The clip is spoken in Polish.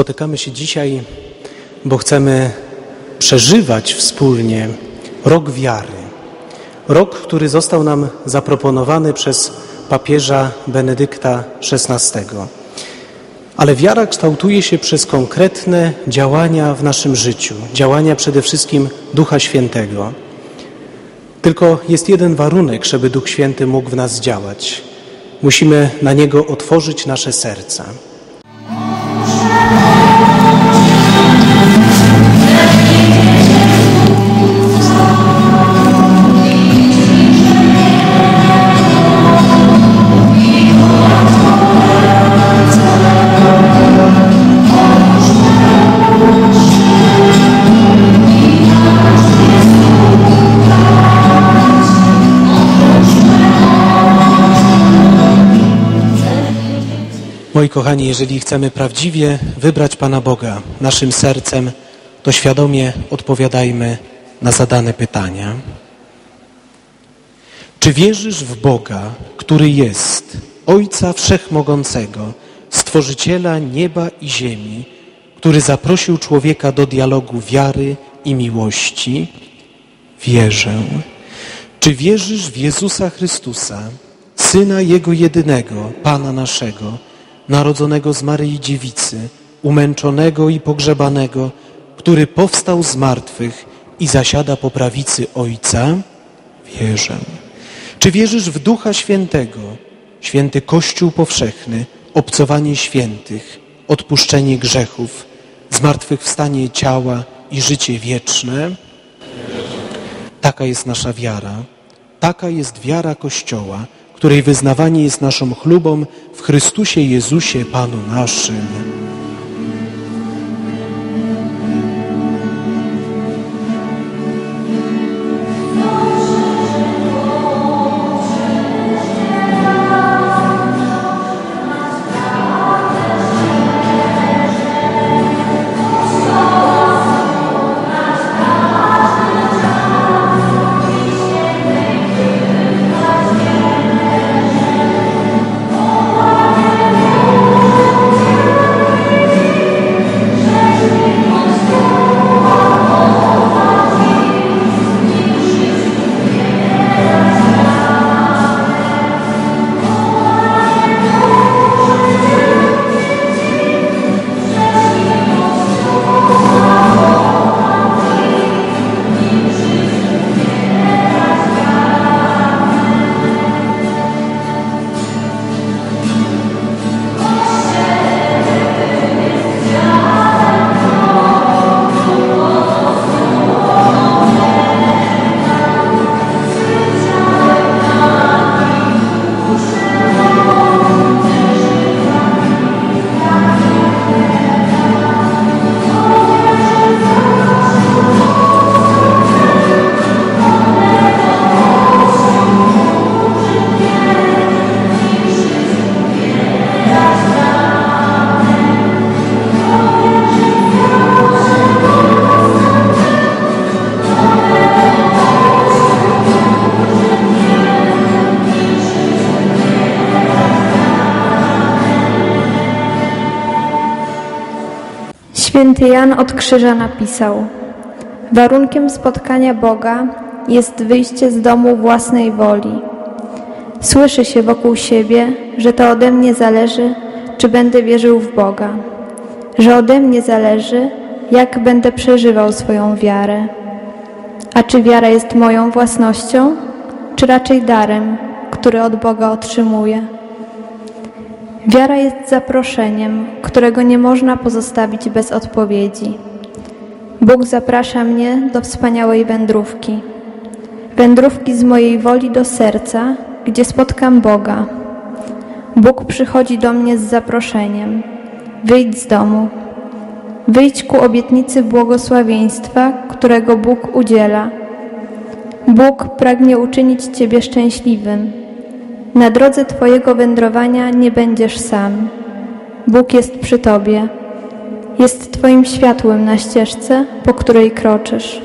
Spotykamy się dzisiaj, bo chcemy przeżywać wspólnie rok wiary. Rok, który został nam zaproponowany przez papieża Benedykta XVI. Ale wiara kształtuje się przez konkretne działania w naszym życiu, działania przede wszystkim Ducha Świętego. Tylko jest jeden warunek, żeby Duch Święty mógł w nas działać. Musimy na niego otworzyć nasze serca. Moi kochani, jeżeli chcemy prawdziwie wybrać Pana Boga naszym sercem, to świadomie odpowiadajmy na zadane pytania. Czy wierzysz w Boga, który jest Ojca Wszechmogącego, Stworzyciela nieba i ziemi, który zaprosił człowieka do dialogu wiary i miłości? Wierzę. Czy wierzysz w Jezusa Chrystusa, Syna Jego jedynego, Pana naszego, narodzonego z Maryi Dziewicy, umęczonego i pogrzebanego, który powstał z martwych i zasiada po prawicy Ojca? Wierzę. Czy wierzysz w Ducha Świętego, święty Kościół powszechny, obcowanie świętych, odpuszczenie grzechów, zmartwychwstanie ciała i życie wieczne? Taka jest nasza wiara. Taka jest wiara Kościoła której wyznawanie jest naszą chlubą w Chrystusie Jezusie, Panu naszym. Święty Jan od Krzyża napisał: Warunkiem spotkania Boga jest wyjście z domu własnej woli. Słyszy się wokół siebie, że to ode mnie zależy, czy będę wierzył w Boga, że ode mnie zależy, jak będę przeżywał swoją wiarę. A czy wiara jest moją własnością, czy raczej darem, który od Boga otrzymuję? Wiara jest zaproszeniem, którego nie można pozostawić bez odpowiedzi. Bóg zaprasza mnie do wspaniałej wędrówki. Wędrówki z mojej woli do serca, gdzie spotkam Boga. Bóg przychodzi do mnie z zaproszeniem. Wyjdź z domu. Wyjdź ku obietnicy błogosławieństwa, którego Bóg udziela. Bóg pragnie uczynić Ciebie szczęśliwym na drodze Twojego wędrowania nie będziesz sam. Bóg jest przy Tobie. Jest Twoim światłem na ścieżce, po której kroczysz.